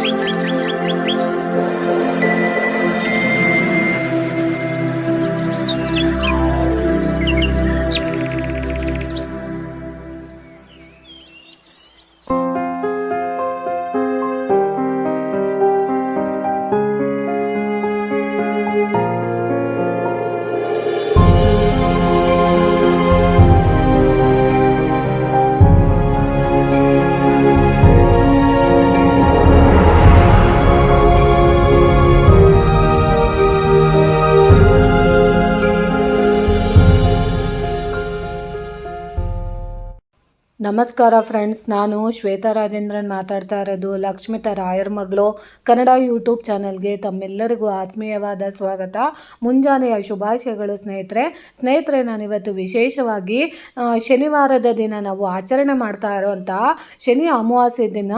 Música ನಮಸ್ಕಾರ ಫ್ರೆಂಡ್ಸ್, ನಾನು ಶ್ವೇತಾ ರಾಜೇಂದ್ರನ್ ಮಾತಾಡ್ತಾ ಇರೋದು ಲಕ್ಷ್ಮಿತಾ ರಾಯರ್ ಮಗಳು. ಕನ್ನಡ ಯೂಟ್ಯೂಬ್ ಚಾನಲ್ಗೆ ತಮ್ಮೆಲ್ಲರಿಗೂ ಆತ್ಮೀಯವಾದ ಸ್ವಾಗತ. ಮುಂಜಾನೆಯ ಶುಭಾಶಯಗಳು ಸ್ನೇಹಿತರೆ. ಸ್ನೇಹಿತರೆ, ನಾನಿವತ್ತು ವಿಶೇಷವಾಗಿ ಶನಿವಾರದ ದಿನ ನಾವು ಆಚರಣೆ ಮಾಡ್ತಾ ಇರುವಂತಹ ಶನಿ ಅಮಾವಾಸ್ಯೆ ದಿನ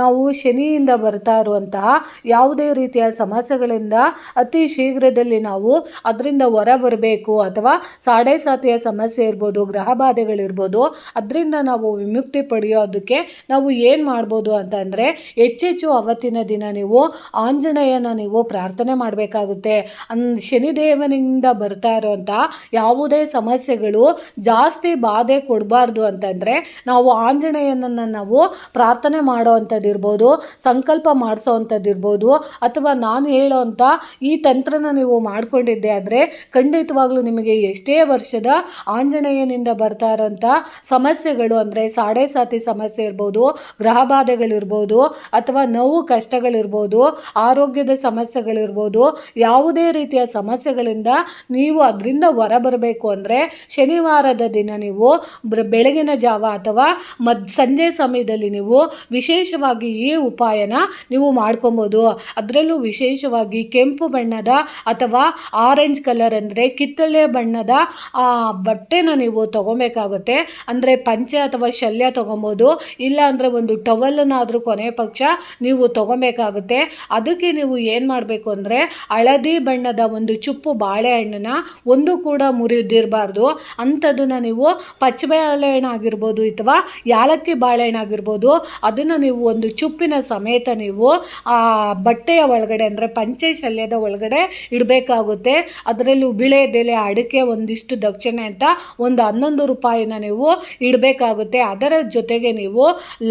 ನಾವು ಶನಿಯಿಂದ ಬರ್ತಾ ಇರುವಂತಹ ಯಾವುದೇ ರೀತಿಯ ಸಮಸ್ಯೆಗಳಿಂದ ಅತಿ ಶೀಘ್ರದಲ್ಲಿ ನಾವು ಅದರಿಂದ ಹೊರ ಬರಬೇಕು ಅಥವಾ ಸಾಡೆ ಸಾತಿಯ ಸಮಸ್ಯೆ ಇರ್ಬೋದು, ಗ್ರಹ ಬಾಧೆಗಳಿರ್ಬೋದು, ಅದರಿಂದ ನಾವು ವಿಮುಕ್ತಿ ಪಡೆಯೋದಕ್ಕೆ ನಾವು ಏನು ಮಾಡ್ಬೋದು ಅಂತಂದರೆ ಹೆಚ್ಚೆಚ್ಚು ಅವತ್ತಿನ ದಿನ ನೀವು ಆಂಜನೇಯನ ನೀವು ಪ್ರಾರ್ಥನೆ ಮಾಡಬೇಕಾಗುತ್ತೆ. ಶನಿದೇವನಿಂದ ಬರ್ತಾ ಇರೋವಂಥ ಯಾವುದೇ ಸಮಸ್ಯೆಗಳು ಜಾಸ್ತಿ ಬಾಧೆ ಕೊಡಬಾರ್ದು ಅಂತಂದರೆ ನಾವು ಆಂಜನೇಯನನ್ನು ನಾವು ಪ್ರಾರ್ಥನೆ ಮಾಡೋ ಅಂಥದ್ದು ಇರ್ಬೋದು, ಸಂಕಲ್ಪ ಮಾಡಿಸೋ ಅಂಥದ್ದು ಇರ್ಬೋದು, ಅಥವಾ ನಾನು ಹೇಳೋವಂಥ ಈ ತಂತ್ರನ ನೀವು ಮಾಡಿಕೊಂಡಿದ್ದೆ ಆದರೆ ಖಂಡಿತವಾಗ್ಲೂ ನಿಮಗೆ ಎಷ್ಟೇ ವರ್ಷದ ಆಂಜನೇಯನಿಂದ ಬರ್ತಾ ಇರೋಂಥ ಸಮಸ್ಯೆಗಳು ಅಂದರೆ ಸಾಡೆ ಸಾತಿ ಸಮಸ್ಯೆ ಇರ್ಬೋದು, ಗ್ರಹ ಬಾಧೆಗಳಿರ್ಬೋದು, ಅಥವಾ ನೋವು, ಕಷ್ಟಗಳಿರ್ಬೋದು, ಆರೋಗ್ಯದ ಸಮಸ್ಯೆಗಳಿರ್ಬೋದು, ಯಾವುದೇ ರೀತಿಯ ಸಮಸ್ಯೆಗಳಿಂದ ನೀವು ಅದರಿಂದ ಹೊರಬರಬೇಕು ಅಂದರೆ ಶನಿವಾರದ ದಿನ ನೀವು ಬೆಳಗಿನ ಜಾವ ಅಥವಾ ಮದ್, ಸಂಜೆ ಸಮಯದಲ್ಲಿ ನೀವು ವಿಶೇಷವಾಗಿ ಈ ಉಪಾಯನ ನೀವು ಮಾಡ್ಕೊಬೋದು. ಅದರಲ್ಲೂ ವಿಶೇಷವಾಗಿ ಕೆಂಪು ಬಣ್ಣದ ಅಥವಾ ಆರೆಂಜ್ ಕಲರ್ ಅಂದರೆ ಕಿತ್ತಳೆ ಬಣ್ಣದ ಬಟ್ಟೆನ ನೀವು ತಗೊಬೇಕಾಗುತ್ತೆ. ಅಂದರೆ ಪಂಚೆ ಅಥವಾ ಶಲ್ಯ ತೊಗೊಬೋದು, ಇಲ್ಲ ಅಂದರೆ ಒಂದು ಟವಲನ್ನಾದರೂ ಕೊನೆ ಪಕ್ಷ ನೀವು ತೊಗೊಬೇಕಾಗುತ್ತೆ. ಅದಕ್ಕೆ ನೀವು ಏನು ಮಾಡಬೇಕು ಅಂದರೆ ಹಳದಿ ಬಣ್ಣದ ಒಂದು ಚುಪ್ಪು ಬಾಳೆಹಣ್ಣನ್ನ ಒಂದು ಕೂಡ ಮುರಿದಿರಬಾರ್ದು. ಅಂಥದ್ದನ್ನು ನೀವು ಪಚ್ಚಬಾಳೆಹಣ್ಣು ಆಗಿರ್ಬೋದು ಅಥವಾ ಯಾಲಕ್ಕಿ ಬಾಳೆಹಣ್ಣು ಆಗಿರ್ಬೋದು, ಅದನ್ನು ನೀವು ಒಂದು ಚುಪ್ಪಿನ ಸಮೇತ ನೀವು ಆ ಬಟ್ಟೆಯ ಒಳಗಡೆ ಅಂದರೆ ಪಂಚೆ ಶಲ್ಯದ ಒಳಗಡೆ ಇಡಬೇಕಾಗುತ್ತೆ. ಅದರಲ್ಲೂ ಬಿಳೆದೆಲೆ ಅಡಿಕೆ ಒಂದಿಷ್ಟು ದಕ್ಷಿಣೆ ಅಂತ ಒಂದು ಹನ್ನೊಂದು ರೂಪಾಯಿನ ನೀವು ಇಡಬೇಕಾಗುತ್ತೆ. ಅದರ ಜೊತೆಗೆ ನೀವು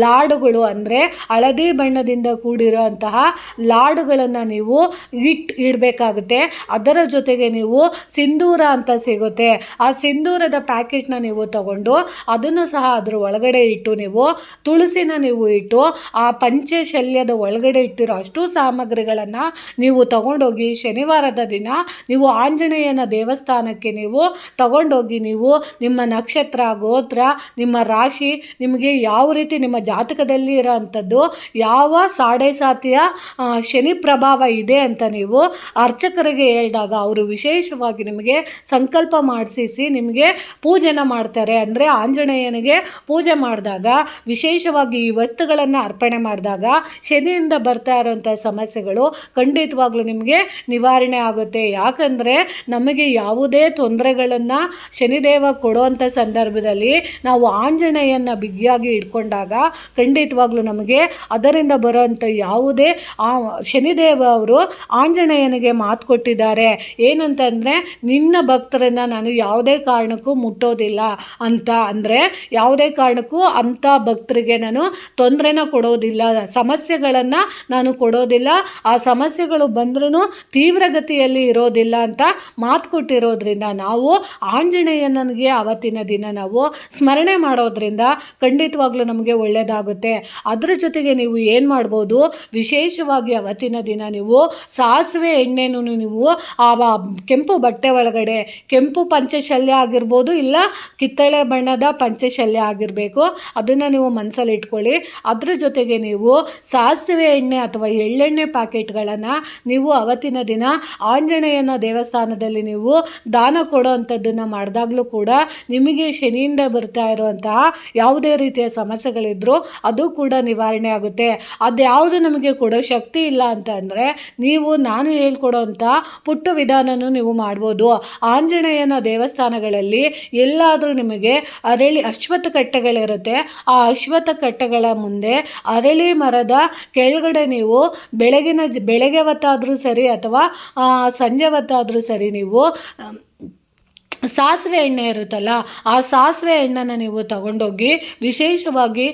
ಲಾಡುಗಳು ಅಂದರೆ ಹಳದಿ ಬಣ್ಣದಿಂದ ಕೂಡಿರೋ ಅಂತಹ ಲಾಡುಗಳನ್ನು ನೀವು ಇಟ್ಟು ಇಡಬೇಕಾಗುತ್ತೆ. ಅದರ ಜೊತೆಗೆ ನೀವು ಸಿಂಧೂರ ಅಂತ ಸಿಗುತ್ತೆ. ಆ ಸಿಂಧೂರದ ಪ್ಯಾಕೆಟ್ನ ನೀವು ತಗೊಂಡು ಅದನ್ನು ಸಹ ಅದರ ಒಳಗಡೆ ಇಟ್ಟು ನೀವು ತುಳಸಿನ ನೀವು ಇಟ್ಟು ಆ ಪಂಚೆ ಶಲ್ಯದ ಒಳಗಡೆ ಇಟ್ಟಿರೋ ಅಷ್ಟು ಸಾಮಗ್ರಿಗಳನ್ನು ನೀವು ತಗೊಂಡೋಗಿ ಶನಿವಾರದ ದಿನ ನೀವು ಆಂಜನೇಯನ ದೇವಸ್ಥಾನಕ್ಕೆ ನೀವು ತಗೊಂಡೋಗಿ ನೀವು ನಿಮ್ಮ ನಕ್ಷತ್ರ, ಗೋತ್ರ, ನಿಮ್ಮ ರಾಶಿ ನಿಮಗೆ ಯಾವ ರೀತಿ ನಿಮ್ಮ ಜಾತಕದಲ್ಲಿ ಇರೋವಂಥದ್ದು ಯಾವ ಸಾಡೆ ಸಾತಿಯ ಶನಿ ಪ್ರಭಾವ ಇದೆ ಅಂತ ನೀವು ಅರ್ಚಕರಿಗೆ ಹೇಳಿದಾಗ ಅವರು ವಿಶೇಷವಾಗಿ ನಿಮಗೆ ಸಂಕಲ್ಪ ಮಾಡಿಸಿ ನಿಮಗೆ ಪೂಜೆನ ಮಾಡ್ತಾರೆ. ಅಂದರೆ ಆಂಜನೇಯನಿಗೆ ಪೂಜೆ ಮಾಡಿದಾಗ, ವಿಶೇಷವಾಗಿ ಈ ವಸ್ತುಗಳನ್ನು ಅರ್ಪಣೆ ಮಾಡಿದಾಗ ಶನಿಯಿಂದ ಬರ್ತಾ ಇರೋಂಥ ಸಮಸ್ಯೆಗಳು ಖಂಡಿತವಾಗ್ಲೂ ನಿಮಗೆ ನಿವಾರಣೆ ಆಗುತ್ತೆ. ಯಾಕಂದರೆ ನಮಗೆ ಯಾವುದೇ ತೊಂದರೆಗಳನ್ನು ಶನಿದೇವ ಕೊಡುವಂಥ ಸಂದರ್ಭದಲ್ಲಿ ನಾವು ಆಂಜನೇಯನ ಬಿಗಿಯಾಗಿ ಇಟ್ಕೊಂಡಾಗ ಖಂಡಿತವಾಗ್ಲೂ ನಮಗೆ ಅದರಿಂದ ಬರೋಂಥ ಯಾವುದೇ ಆ ಶನಿದೇವ ಅವರು ಆಂಜನೇಯನಿಗೆ ಮಾತು ಕೊಟ್ಟಿದ್ದಾರೆ. ಏನಂತಂದರೆ, ನಿನ್ನ ಭಕ್ತರನ್ನು ನಾನು ಯಾವುದೇ ಕಾರಣಕ್ಕೂ ಮುಟ್ಟೋದಿಲ್ಲ ಅಂತ. ಅಂದರೆ, ಯಾವುದೇ ಕಾರಣಕ್ಕೂ ಅಂಥ ಭಕ್ತರಿಗೆ ನಾನು ತೊಂದರೆನ ಕೊಡೋದಿಲ್ಲ. ಸಮಸ್ಯೆಗಳನ್ನು ನಾನು ಕೊಡೋದಿಲ್ಲ. ಆ ಸಮಸ್ಯೆಗಳು ಬಂದ್ರೂ ತೀವ್ರಗತಿಯಲ್ಲಿ ಇರೋದಿಲ್ಲ ಅಂತ ಮಾತು ಕೊಟ್ಟಿರೋದ್ರಿಂದ ನಾವು ಆಂಜನೇಯನಿಗೆ ಅವತ್ತಿನ ದಿನ ನಾವು ಸ್ಮರಣೆ ಮಾಡೋದ್ರಿಂದ ಖಂಡಿತವಾಗ್ಲೂ ನಮಗೆ ಒಳ್ಳೆಯದಾಗುತ್ತೆ ಅದರ ಜೊತೆಗೆ ನೀವು ಏನು ಮಾಡ್ಬೋದು, ವಿಶೇಷವಾಗಿ ಅವತ್ತಿನ ದಿನ ನೀವು ಸಾಸಿವೆ ಎಣ್ಣೆನೂ ನೀವು ಆ ಕೆಂಪು ಬಟ್ಟೆ ಒಳಗಡೆ, ಕೆಂಪು ಪಂಚಶಲ್ಯ ಆಗಿರ್ಬೋದು ಇಲ್ಲ ಕಿತ್ತಳೆ ಬಣ್ಣದ ಪಂಚಶಲ್ಯ ಆಗಿರಬೇಕು, ಅದನ್ನು ನೀವು ಮನಸ್ಸಲ್ಲಿ ಇಟ್ಕೊಳ್ಳಿ. ಅದರ ಜೊತೆಗೆ ನೀವು ಸಾಸಿವೆ ಎಣ್ಣೆ ಅಥವಾ ಎಳ್ಳೆಣ್ಣೆ ಪ್ಯಾಕೆಟ್ಗಳನ್ನು ನೀವು ಅವತ್ತಿನ ದಿನ ಆಂಜನೇಯನ ದೇವಸ್ಥಾನದಲ್ಲಿ ನೀವು ದಾನ ಕೊಡೋ ಅಂಥದ್ದನ್ನು ಮಾಡಿದಾಗಲೂ ಕೂಡ ನಿಮಗೆ ಶನಿಯಿಂದ ಬರ್ತಾ ಇರುವಂತಹ ಯಾವುದೇ ರೀತಿಯ ಸಮಸ್ಯೆಗಳಿದ್ರೂ ಅದು ಕೂಡ ನಿವಾರಣೆ ಆಗುತ್ತೆ. ಅದ್ಯಾವುದು ನಮಗೆ ಕೊಡೋ ಶಕ್ತಿ ಇಲ್ಲ ಅಂತ ನೀವು, ನಾನು ಹೇಳ್ಕೊಡೋಂಥ ಪುಟ್ಟ ವಿಧಾನನೂ ನೀವು ಮಾಡ್ಬೋದು. ಆಂಜನೇಯನ ದೇವಸ್ಥಾನಗಳಲ್ಲಿ ಎಲ್ಲಾದರೂ ನಿಮಗೆ ಅರಳಿ ಅಶ್ವತ್ಥ ಕಟ್ಟೆಗಳಿರುತ್ತೆ. ಆ ಅಶ್ವತ್ಥ ಕಟ್ಟೆಗಳ ಮುಂದೆ ಅರಳಿ ಮರದ ಕೆಳಗಡೆ ನೀವು ಬೆಳಗಿನ, ಬೆಳಗ್ಗೆ ಹೊತ್ತಾದರೂ ಸರಿ ಅಥವಾ ಸಂಜೆ ಹೊತ್ತಾದರೂ ಸರಿ ನೀವು ಸಾಸಿವೆ ಎಣ್ಣೆ ಇರುತ್ತಲ್ಲ, ಆ ಸಾಸಿವೆ ಎಣ್ಣೆನ ನೀವು ತಗೊಂಡೋಗಿ ವಿಶೇಷವಾಗಿ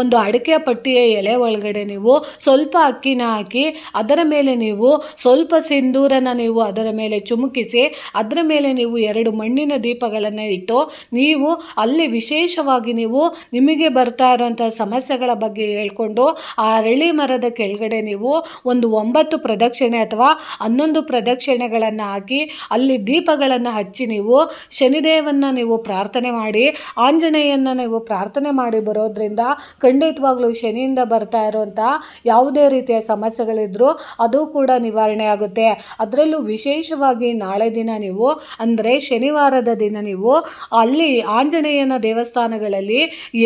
ಒಂದು ಅಡಿಕೆ ಪಟ್ಟಿಯ ಎಲೆ ಒಳಗಡೆ ನೀವು ಸ್ವಲ್ಪ ಅಕ್ಕಿನ ಹಾಕಿ, ಅದರ ಮೇಲೆ ನೀವು ಸ್ವಲ್ಪ ಸಿಂಧೂರನ ನೀವು ಅದರ ಮೇಲೆ ಚುಮುಕಿಸಿ, ಅದರ ಮೇಲೆ ನೀವು ಎರಡು ಮಣ್ಣಿನ ದೀಪಗಳನ್ನು ಇಟ್ಟು, ನೀವು ಅಲ್ಲಿ ವಿಶೇಷವಾಗಿ ನೀವು ನಿಮಗೆ ಬರ್ತಾ ಇರೋಂಥ ಸಮಸ್ಯೆಗಳ ಬಗ್ಗೆ ಹೇಳ್ಕೊಂಡು, ಆ ಅರಳಿ ಮರದ ಕೆಳಗಡೆ ನೀವು ಒಂದು ಒಂಬತ್ತು ಪ್ರದಕ್ಷಿಣೆ ಅಥವಾ ಹನ್ನೊಂದು ಪ್ರದಕ್ಷಿಣೆಗಳನ್ನು ಹಾಕಿ, ಅಲ್ಲಿ ದೀಪಗಳನ್ನು ಹಚ್ಚಿ ನೀವು ಶನಿದೇವನ್ನ ನೀವು ಪ್ರಾರ್ಥನೆ ಮಾಡಿ ಆಂಜನೇಯನ ನೀವು ಪ್ರಾರ್ಥನೆ ಮಾಡಿ ಬರೋದ್ರಿಂದ ಖಂಡಿತವಾಗ್ಲೂ ಶನಿಯಿಂದ ಬರ್ತಾ ಇರುವಂಥ ಯಾವುದೇ ರೀತಿಯ ಸಮಸ್ಯೆಗಳಿದ್ರೂ ಅದು ಕೂಡ ನಿವಾರಣೆ ಆಗುತ್ತೆ. ಅದರಲ್ಲೂ ವಿಶೇಷವಾಗಿ ನಾಳೆ ದಿನ ನೀವು, ಅಂದರೆ ಶನಿವಾರದ ದಿನ ನೀವು ಅಲ್ಲಿ ಆಂಜನೇಯನ ದೇವಸ್ಥಾನಗಳಲ್ಲಿ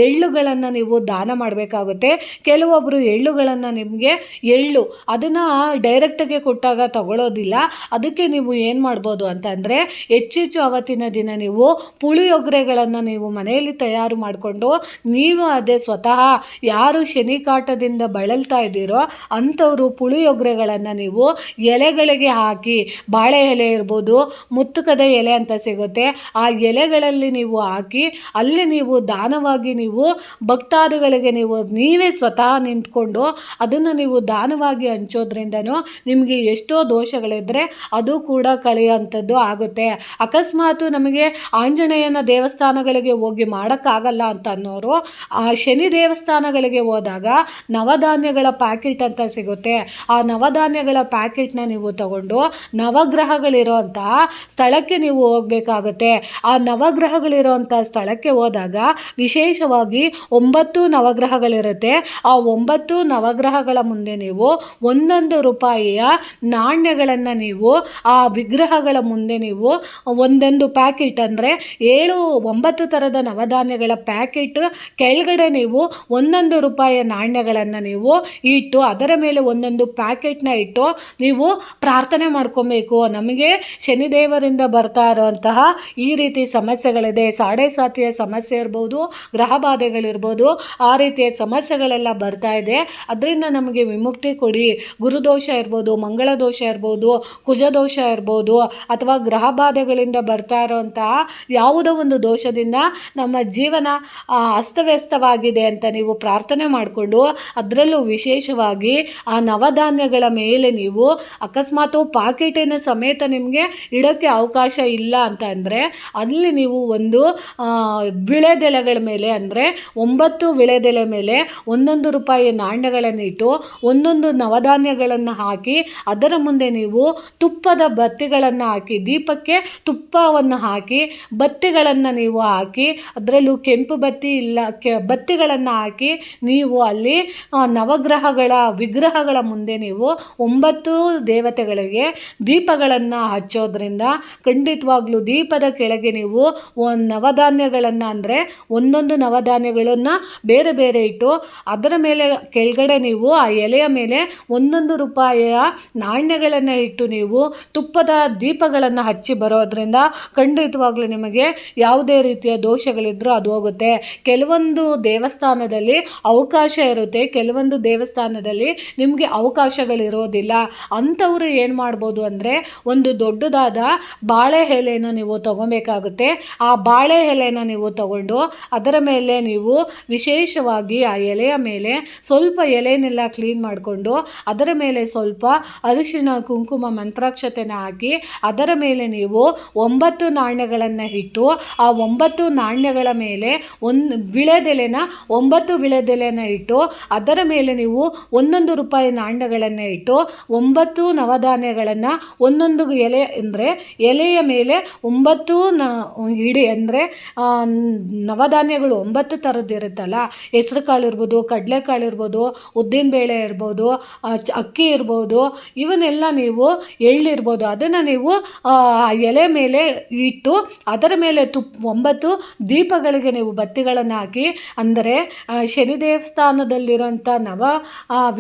ಎಳ್ಳುಗಳನ್ನು ನೀವು ದಾನ ಮಾಡಬೇಕಾಗುತ್ತೆ. ಕೆಲವೊಬ್ಬರು ಎಳ್ಳುಗಳನ್ನು ನಿಮಗೆ ಎಳ್ಳು ಅದನ್ನು ಡೈರೆಕ್ಟಾಗಿ ಕೊಟ್ಟಾಗ ತಗೊಳ್ಳೋದಿಲ್ಲ ಅದಕ್ಕೆ ನೀವು ಏನು ಮಾಡ್ಬೋದು ಅಂತಂದರೆ ಹೆಚ್ಚೆಚ್ಚು ಅವತ್ತಿನ ದಿನ ನೀವು ಪುಳಿಯೊಗರೆಗಳನ್ನು ನೀವು ಮನೆಯಲ್ಲಿ ತಯಾರು ಮಾಡಿಕೊಂಡು ನೀವು ಅದೇ ಸ್ವತಃ ಯಾರು ಶನಿ ಕಾಟದಿಂದ ಬಳಲ್ತಾ ಇದ್ದೀರೋ ಅಂಥವರು ಪುಳಿಯೊಗರೆಗಳನ್ನು ನೀವು ಎಲೆಗಳಿಗೆ ಹಾಕಿ, ಬಾಳೆ ಎಲೆ ಇರ್ಬೋದು, ಮುತ್ತುಕದ ಎಲೆ ಅಂತ ಸಿಗುತ್ತೆ. ಆ ಎಲೆಗಳಲ್ಲಿ ನೀವು ಹಾಕಿ, ಅಲ್ಲಿ ನೀವು ದಾನವಾಗಿ ನೀವು ಭಕ್ತಾದಿಗಳಿಗೆ ನೀವು ನೀವೇ ಸ್ವತಃ ನಿಂತ್ಕೊಂಡು ಅದನ್ನು ನೀವು ದಾನವಾಗಿ ಹಂಚೋದ್ರಿಂದನೂ ನಿಮಗೆ ಎಷ್ಟೋ ದೋಷಗಳಿದ್ದರೆ ಅದು ಕೂಡ ಕಳೆಯುವಂಥದ್ದು ಆಗುತ್ತೆ. ಅಕಸ್ಮಾತ್ ನಮಗೆ ಆಂಜನೇಯನ ದೇವಸ್ಥಾನಗಳಿಗೆ ಹೋಗಿ ಮಾಡೋಕ್ಕಾಗಲ್ಲ ಅಂತ ಅನ್ನೋರು, ಆ ಶನಿ ದೇವಸ್ಥಾನಗಳಿಗೆ ಹೋದಾಗ ನವಧಾನ್ಯಗಳ ಪ್ಯಾಕೆಟ್ ಅಂತ ಸಿಗುತ್ತೆ. ಆ ನವಧಾನ್ಯಗಳ ಪ್ಯಾಕೆಟ್ನ ನೀವು ತಗೊಂಡು ನವಗ್ರಹಗಳಿರೋಂತಹ ಸ್ಥಳಕ್ಕೆ ನೀವು ಹೋಗಬೇಕಾಗುತ್ತೆ. ಆ ನವಗ್ರಹಗಳಿರೋಂಥ ಸ್ಥಳಕ್ಕೆ ಹೋದಾಗ ವಿಶೇಷವಾಗಿ ಒಂಬತ್ತು ನವಗ್ರಹಗಳಿರುತ್ತೆ. ಆ ಒಂಬತ್ತು ನವಗ್ರಹಗಳ ಮುಂದೆ ನೀವು ಒಂದೊಂದು ರೂಪಾಯಿಯ ನಾಣ್ಯಗಳನ್ನು ನೀವು, ಆ ವಿಗ್ರಹಗಳ ಮುಂದೆ ನೀವು ಒಂದೊಂದು ಪ್ಯಾಕೆಟ್ ಅಂದರೆ ಏಳು, ಒಂಬತ್ತು ಥರದ ನವಧಾನ್ಯಗಳ ಪ್ಯಾಕೆಟ್ ಕೆಳಗಡೆ ನೀವು ಒಂದೊಂದು ರೂಪಾಯಿಯ ನಾಣ್ಯಗಳನ್ನು ನೀವು ಇಟ್ಟು, ಅದರ ಮೇಲೆ ಒಂದೊಂದು ಪ್ಯಾಕೆಟ್ನ ಇಟ್ಟು ನೀವು ಪ್ರಾರ್ಥನೆ ಮಾಡ್ಕೊಬೇಕು. ನಮಗೆ ಶನಿದೇವರಿಂದ ಬರ್ತಾ ಇರೋಂತಹ ಈ ರೀತಿ ಸಮಸ್ಯೆಗಳಿದೆ. ಸಾಡೆ ಸಾತಿಯ ಸಮಸ್ಯೆ ಇರ್ಬೋದು, ಗ್ರಹ ಬಾಧೆಗಳಿರ್ಬೋದು, ಆ ರೀತಿಯ ಸಮಸ್ಯೆಗಳೆಲ್ಲ ಬರ್ತಾ ಇದೆ. ಅದರಿಂದ ನಮಗೆ ವಿಮುಕ್ತಿ ಕೊಡಿ. ಗುರುದೋಷ ಇರ್ಬೋದು, ಮಂಗಳ ದೋಷ ಇರ್ಬೋದು ಕುಜದೋಷ ಇರ್ಬೋದು, ಅಥವಾ ಗ್ರಹ ಬಾಧೆಗಳಿಂದ ಬರ್ತಾ ಇರೋಂತಹ ಯಾವುದೋ ಒಂದು ದೋಷದಿಂದ ನಮ್ಮ ಜೀವನ ಅಸ್ತವ್ಯಸ್ತವಾಗಿದೆ ಅಂತ ನೀವು ಪ್ರಾರ್ಥನೆ ಮಾಡಿಕೊಂಡು ಅದರಲ್ಲೂ ವಿಶೇಷವಾಗಿ ಆ ನವಧಾನ್ಯಗಳ ಮೇಲೆ ನೀವು ಅಕಸ್ಮಾತು ಪಾಕೆಟಿನ ಸಮೇತ ನಿಮಗೆ ಇಡೋಕ್ಕೆ ಅವಕಾಶ ಇಲ್ಲ ಅಂತ ಅಂದರೆ ಅಲ್ಲಿ ನೀವು ಒಂದು ಬಿಳೆದೆಲೆಗಳ ಮೇಲೆ ಅಂದರೆ ಒಂಬತ್ತು ವಿಳೆದೆಲೆ ಮೇಲೆ ಒಂದೊಂದು ರೂಪಾಯಿ ನಾಣ್ಯಗಳನ್ನು ಇಟ್ಟು ಒಂದೊಂದು ನವಧಾನ್ಯಗಳನ್ನು ಹಾಕಿ ಅದರ ಮುಂದೆ ನೀವು ತುಪ್ಪದ ಬತ್ತಿಗಳನ್ನು ಹಾಕಿ ದೀಪಕ್ಕೆ ತುಪ್ಪವನ್ನು ಹಾಕಿ, ಬತ್ತಿಗಳನ್ನು ನೀವು ಹಾಕಿ, ಅದರಲ್ಲೂ ಕೆಂಪು ಬತ್ತಿ ಇಲ್ಲ, ಕೆ, ಬತ್ತಿಗಳನ್ನು ಹಾಕಿ ನೀವು ಅಲ್ಲಿ ನವಗ್ರಹಗಳ ವಿಗ್ರಹಗಳ ಮುಂದೆ ನೀವು ಒಂಬತ್ತು ದೇವತೆಗಳಿಗೆ ದೀಪಗಳನ್ನು ಹಚ್ಚೋದ್ರಿಂದ ಖಂಡಿತವಾಗ್ಲೂ ದೀಪದ ಕೆಳಗೆ ನೀವು ನವಧಾನ್ಯಗಳನ್ನು ಅಂದರೆ ಒಂದೊಂದು ನವಧಾನ್ಯಗಳನ್ನು ಬೇರೆ ಬೇರೆ ಇಟ್ಟು, ಅದರ ಮೇಲೆ ಕೆಳಗಡೆ ನೀವು ಆ ಎಲೆಯ ಮೇಲೆ ಒಂದೊಂದು ರೂಪಾಯಿಯ ನಾಣ್ಯಗಳನ್ನು ಇಟ್ಟು ನೀವು ತುಪ್ಪದ ದೀಪಗಳನ್ನು ಹಚ್ಚಿ ಬರೋದ್ರಿಂದ ಖಂಡಿತವಾಗ್ಲೂ ನಿಮಗೆ ಯಾವುದೇ ರೀತಿಯ ದೋಷಗಳಿದ್ರೂ ಅದು ಹೋಗುತ್ತೆ. ಕೆಲವೊಂದು ದೇವಸ್ಥಾನದಲ್ಲಿ ಅವಕಾಶ ಇರುತ್ತೆ. ಕೆಲವೊಂದು ದೇವಸ್ಥಾನದಲ್ಲಿ ನಿಮಗೆ ಅವಕಾಶಗಳಿರೋದಿಲ್ಲ. ಅಂಥವರು ಏನು ಮಾಡ್ಬೋದು ಅಂದರೆ ಒಂದು ದೊಡ್ಡದಾದ ಬಾಳೆ ಎಲೆಯನ್ನು ನೀವು ತಗೊಬೇಕಾಗುತ್ತೆ. ಆ ಬಾಳೆ ಎಲೆನ ನೀವು ತಗೊಂಡು ಅದರ ಮೇಲೆ ನೀವು ವಿಶೇಷವಾಗಿ ಆ ಎಲೆಯ ಮೇಲೆ ಸ್ವಲ್ಪ ಎಲೆಯನ್ನೆಲ್ಲ ಕ್ಲೀನ್ ಮಾಡಿಕೊಂಡು ಅದರ ಮೇಲೆ ಸ್ವಲ್ಪ ಅರಿಶಿನ ಕುಂಕುಮ, ಮಂತ್ರಾಕ್ಷತೆನ ಹಾಕಿ ಅದರ ಮೇಲೆ ನೀವು ಒಂಬತ್ತು ನಾಣ್ಯಗಳನ್ನು ಇಟ್ಟು ಆ ಒಂಬತ್ತು ನಾಣ್ಯಗಳ ಮೇಲೆ ಒಂದು ವಿಳೆದೆಲೆನ ಒಂಬತ್ತು ವಿಳೆದೆಲೆನ ಇಟ್ಟು ಅದರ ಮೇಲೆ ನೀವು ಒಂದೊಂದು ರೂಪಾಯಿ ನಾಣ್ಯಗಳನ್ನು ಇಟ್ಟು ಒಂಬತ್ತು ನವಧಾನ್ಯಗಳನ್ನು ಒಂದೊಂದು ಎಲೆ ಅಂದರೆ ಎಲೆಯ ಮೇಲೆ ಒಂಬತ್ತು ನ ಇಡಿ ಅಂದರೆ ನವಧಾನ್ಯಗಳು ಒಂಬತ್ತು ಥರದ್ದು ಇರುತ್ತಲ್ಲ ಹೆಸ್ರು ಕಾಳು ಇರ್ಬೋದು ಕಡಲೆಕಾಳು ಇರ್ಬೋದು ಉದ್ದಿನಬೇಳೆ ಇರ್ಬೋದು ಆ, ಅಕ್ಕಿ ಇರ್ಬೋದು ಇವನ್ನೆಲ್ಲ ನೀವು ಎಳ್ಳಿರ್ಬೋದು ಅದನ್ನು ನೀವು ಎಲೆ ಮೇಲೆ ಇಟ್ಟು ಅದರ ಮೇಲೆ ತುಪ್ಪ ಒಂಬತ್ತು ದೀಪಗಳಿಗೆ ನೀವು ಬತ್ತಿಗಳನ್ನು ಹಾಕಿ ಅಂದರೆ ಶನಿ ದೇವಸ್ಥಾನದಲ್ಲಿರೋಂಥ ನವ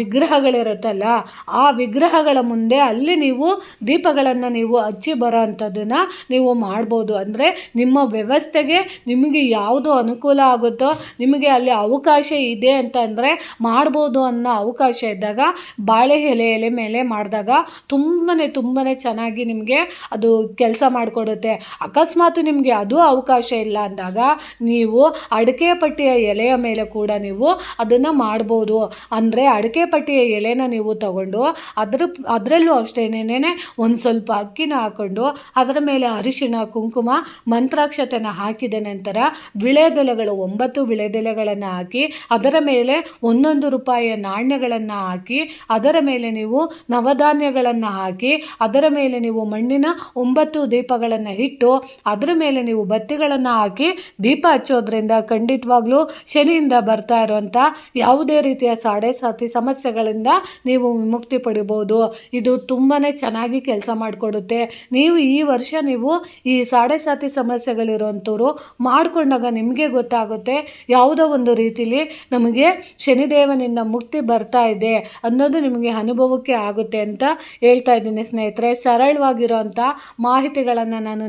ವಿಗ್ರಹಗಳಿರುತ್ತಲ್ಲ, ಆ ವಿಗ್ರಹಗಳ ಮುಂದೆ ಅಲ್ಲಿ ನೀವು ದೀಪಗಳನ್ನು ನೀವು ಹಚ್ಚಿ ಬರೋ ಅಂಥದ್ದನ್ನು ನೀವು ಮಾಡ್ಬೋದು. ಅಂದರೆ ನಿಮ್ಮ ವ್ಯವಸ್ಥೆಗೆ ನಿಮಗೆ ಯಾವುದು ಅನುಕೂಲ ಆಗುತ್ತೋ, ನಿಮಗೆ ಅಲ್ಲಿ ಅವಕಾಶ ಇದೆ ಅಂತ ಅಂದರೆ ಮಾಡ್ಬೋದು ಅನ್ನೋ ಅವಕಾಶ ಇದ್ದಾಗ, ಬಾಳೆ ಎಲೆ ಎಲೆ ಮೇಲೆ ಮಾಡಿದಾಗ ತುಂಬಾ ತುಂಬಾ ಚೆನ್ನಾಗಿ ನಿಮಗೆ ಅದು ಕೆಲಸ ಮಾಡಿಕೊಡುತ್ತೆ. ಅಕಸ್ಮಾತ್ ನಿಮಗೆ ಅದು ಅವಕಾಶ ಇಲ್ಲ ಅಂದಾಗ ನೀವು ಅಡಿಕೆ ಪಟ್ಟಿಯ ಎಲೆಯ ಮೇಲೆ ಕೂಡ ನೀವು ಅದನ್ನು ಮಾಡ್ಬೋದು. ಅಂದರೆ ಅಡಿಕೆ ಪಟ್ಟಿಯ ಎಲೆನ ನೀವು ತಗೊಂಡು ಅದ್ರ, ಅದರಲ್ಲೂ ಅಷ್ಟೇನೇನೆ ಒಂದು ಸ್ವಲ್ಪ ಅಕ್ಕಿನ ಹಾಕ್ಕೊಂಡು ಅದರ ಮೇಲೆ ಅರಿಶಿಣ, ಕುಂಕುಮ, ಮಂತ್ರಾಕ್ಷತೆನ ಹಾಕಿದ ನಂತರ ವಿಳೆದೆಲೆಗಳು ಒಂಬತ್ತು ವಿಳೆದೆಲೆಗಳನ್ನು ಹಾಕಿ ಅದರ ಮೇಲೆ ಒಂದೊಂದು ರೂಪಾಯಿಯ ನಾಣ್ಯಗಳನ್ನು ಹಾಕಿ ಅದರ ಮೇಲೆ ನೀವು ನವಧಾನ್ಯಗಳನ್ನು ಹಾಕಿ ಅದರ ಮೇಲೆ ನೀವು ಮಣ್ಣಿನ ಒಂಬತ್ತು ದೀಪಗಳನ್ನು ಇಟ್ಟು ಅದರ ಮೇಲೆ ನೀವು ಬತ್ತಿಗಳನ್ನು ಹಾಕಿ ದೀಪ ಹಚ್ಚೋದ್ರಿಂದ ಖಂಡಿತವಾಗ್ಲೂ ಶನಿಯಿಂದ ಬರ್ತಾ ಇರುವಂಥ ಯಾವುದೇ ರೀತಿಯ ಸಾಡೆ ಸಾತಿ ಸಮಸ್ಯೆಗಳಿಂದ ನೀವು ವಿಮುಕ್ತಿ ಪಡಿಬೋದು. ಇದು ತುಂಬಾ ಚೆನ್ನಾಗಿ ಕೆಲಸ ಮಾಡಿಕೊಡುತ್ತೆ. ನೀವು ಈ ವರ್ಷ ನೀವು ಈ ಸಾಡೆ ಸಾತಿ ಸಮಸ್ಯೆಗಳಿರುವಂಥವ್ರು ಮಾಡಿಕೊಂಡಾಗ ನಿಮಗೆ ಗೊತ್ತಾಗುತ್ತೆ. ಯಾವುದೋ ಒಂದು ರೀತಿಲಿ ನಮಗೆ ಶನಿದೇವನಿಂದ ಮುಕ್ತಿ ಬರ್ತಾ ಇದೆ ಅನ್ನೋದು ನಿಮಗೆ ಅನುಭವಕ್ಕೆ ಆಗುತ್ತೆ ಅಂತ ಹೇಳ್ತಾ ಇದ್ದೀನಿ ಸ್ನೇಹಿತರೆ. ಸರಳವಾಗಿರುವಂಥ ಮಾಹಿತಿಗಳನ್ನು ನಾನು